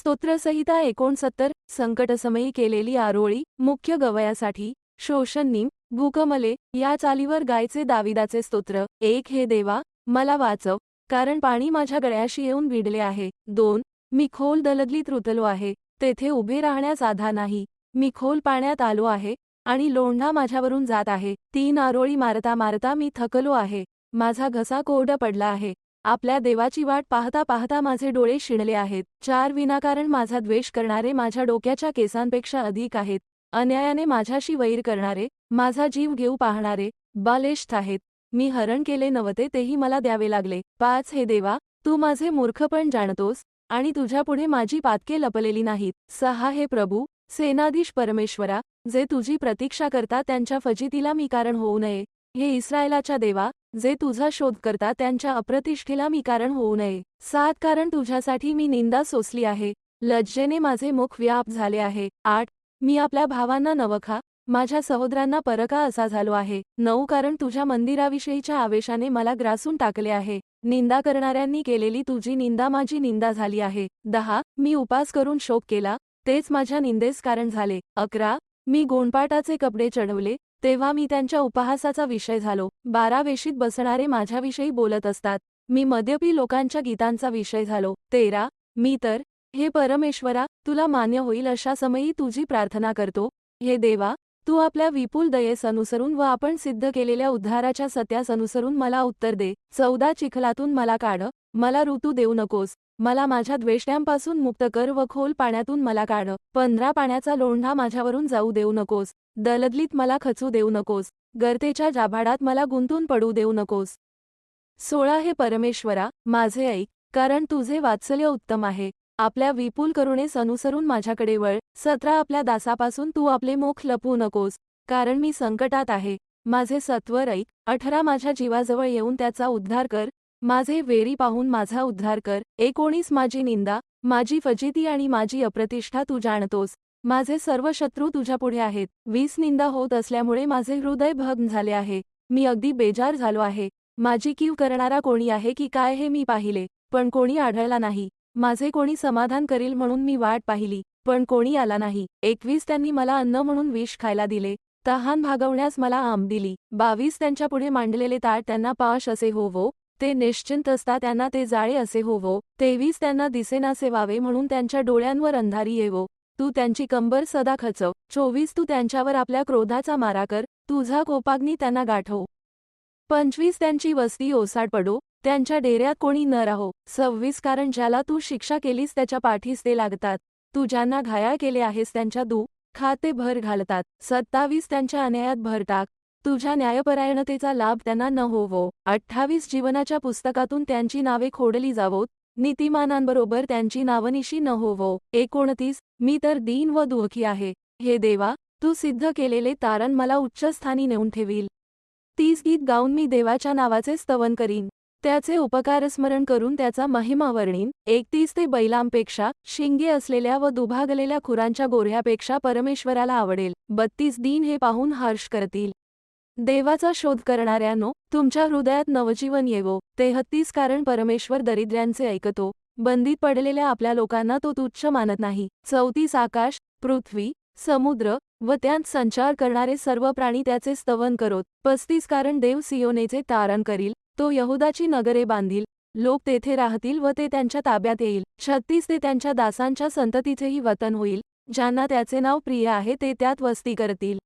स्तोत्रसंहिता एकोणसत्तर संकटसमयी केलेली आरोळी मुख्य गवयासाठी शोषणनीम भूकमले या चालीवर गायचे दाविदाचे स्तोत्र एक हे देवा मला वाचव कारण पाणी माझ्या गळ्याशी येऊन भिडले आहे. दोन मी खोल दलदलीत रुतलो आहे तेथे उभे राहण्यास आधा नाही मी खोल पाण्यात आलो आहे आणि लोंढा माझ्यावरून जात आहे. तीन आरोळी मारता मारता मी थकलो आहे माझा घसा कोरडा पडला आहे आपल्या देवाची वाट पाहता पाहता माझे डोळे शिणले आहेत. चार विनाकारण माझा द्वेष करणारे माझ्या डोक्याच्या केसांपेक्षा अधिक आहेत. अन्यायाने माझ्याशी वैर करणारे माझा जीव घेऊ पाहणारे बालेष्ठ आहेत. मी हरण केले नव्हते तेही मला द्यावे लागले. पाच हे देवा तू माझे मूर्खपण जाणतोस आणि तुझ्यापुढे माझी पातके लपलेली नाहीत. सहा हे प्रभू सेनाधीश परमेश्वरा जे तुझी प्रतीक्षा करता त्यांच्या फजितीला मी कारण होऊ नये. हे इस्रायलाच्या देवा जे तुझा शोध करता त्यांच्या अप्रतिष्ठेला मी कारण होऊ नये. सात कारण तुझ्यासाठी मी निंदा सोसली आहे. लज्जेने माझे मुख व्याप झाले आहे. आठ मी आपल्या भावांना नवखा माझ्या सहोदरांना परका असा झालो आहे. नऊ कारण तुझ्या मंदिराविषयीच्या आवेशाने मला ग्रासून टाकले आहे. निंदा करणाऱ्यांनी केलेली तुझी निंदा माझी निंदा झाली आहे. दहा मी उपास करून शोक केला तेच माझ्या निंदेस कारण झाले. अकरा मी गोंडपाटाचे कपडे चढवले तेव्हा मी त्यांच्या उपहासाचा विषय झालो. बारा वेशीत बसणारे माझ्याविषयी बोलत असतात. मी मद्यपी लोकांच्या गीतांचा विषय झालो. तेरा मी तर हे परमेश्वरा तुला मान्य होईल अशा समयी तुझी प्रार्थना करतो. हे देवा तू आपल्या विपुल दयेस अनुसरून व आपण सिद्ध केलेल्या उद्धाराच्या सत्यास अनुसरून मला उत्तर दे. चौदा चिखलातून मला काढ. मला ऋतू देऊ नकोस. मला माझ्या द्वेषण्यांपासून मुक्त कर व खोल पाण्यातून मला काढ. पंधरा पाण्याचा लोंढा माझ्यावरून जाऊ देऊ नकोस. दलदलीत मला खचू देऊ नकोस. गर्तेच्या जाभाडात मला गुंतून पडू देऊ नकोस. सोळा हे परमेश्वरा माझे ऐक कारण तुझे वात्सल्य उत्तम आहे. आपल्या विपुल करुणेस अनुसरून माझ्याकडे वळ. सतरा आपल्या दासापासून तू आपले मोख लपवू नकोस. कारण मी संकटात आहे. माझे सत्वर ऐक. अठरा माझ्या जीवाजवळ येऊन त्याचा उद्धार कर. माझे वेरी पाहून माझा उद्धार कर. एकोणीस माझी निंदा माझी फजिती आणि माझी अप्रतिष्ठा तू जाणतोस. माझे सर्व शत्रू तुझ्यापुढे आहेत. वीस निंदा होत असल्यामुळे माझे हृदय भग्न झाले आहे. मी अगदी बेजार झालो आहे. माझी कीव करणारा कोणी आहे की काय हे मी पाहिले पण कोणी आढळला नाही. माझे कोणी समाधान करील म्हणून मी वाट पाहिली पण कोणी आला नाही. एकवीस त्यांनी मला अन्न म्हणून विष खायला दिले. तहान भागवण्यास मला आम दिली. बावीस त्यांच्यापुढे मांडलेले ताट त्यांना पाश असे होवो ते निश्चिंत असता त्यांना ते जाळे असे होवो. तेवीस त्यांना दिसेनासे व्हावे म्हणून त्यांच्या डोळ्यांवर अंधारी येवो. तू त्यांची कंबर सदा खचव. चोवीस तू त्यांच्यावर आपल्या क्रोधाचा मारा कर. तुझा कोपाग्नी त्यांना गाठव. पंचवीस त्यांची वस्ती ओसाड पडो. त्यांच्या डेऱ्यात कोणी न राहो. सव्वीस कारण ज्याला तू शिक्षा केलीस त्याच्या पाठीस ते लागतात. तू ज्यांना घायाळ केले आहेस त्यांच्या दू खाते भर घालतात. सत्तावीस त्यांच्या अन्यायात भर टाक. तुझ्या न्यायपरायणतेचा लाभ त्यांना न होवो. अठ्ठावीस जीवनाच्या पुस्तकातून त्यांची नावे खोडली जावोत. नीतिमानांबरोबर त्यांची नावनिशी न होवो. एकोणतीस मी तर दीन व दुःखी आहे. हे देवा तू सिद्ध केलेले तारण मला उच्चस्थानी नेऊन ठेवील. तीस गीत गाऊन मी देवाच्या नावाचे स्तवन करीन. त्याचे उपकारस्मरण करून त्याचा महिमा वर्णीन. एकतीस ते बैलांपेक्षा शिंगे असलेल्या व दुभागलेल्या खुरांच्या गोऱ्ह्यापेक्षा परमेश्वराला आवडेल. बत्तीस दिन हे पाहून हर्ष करतील. देवाचा शोध करणाऱ्यानो तुमच्या हृदयात नवजीवन येवो. तेहत्तीस कारण परमेश्वर दरिद्र्यांचे ऐकतो. बंदीत पडलेल्या आपल्या लोकांना तो तुच्छ मानत नाही. चौतीस आकाश पृथ्वी समुद्र व त्यांत संचार करणारे सर्व प्राणी त्याचे स्तवन करोत. पस्तीस कारण देव सियोनेचे तारण करील तो यहुदाची नगरे बांधील. लोक तेथे राहतील व ते त्यांच्या ताब्यात येईल. छत्तीस ते त्यांच्या दासांच्या संततीचेही वतन होईल. ज्यांना त्याचे नाव प्रिय आहे ते त्यात वस्ती करतील.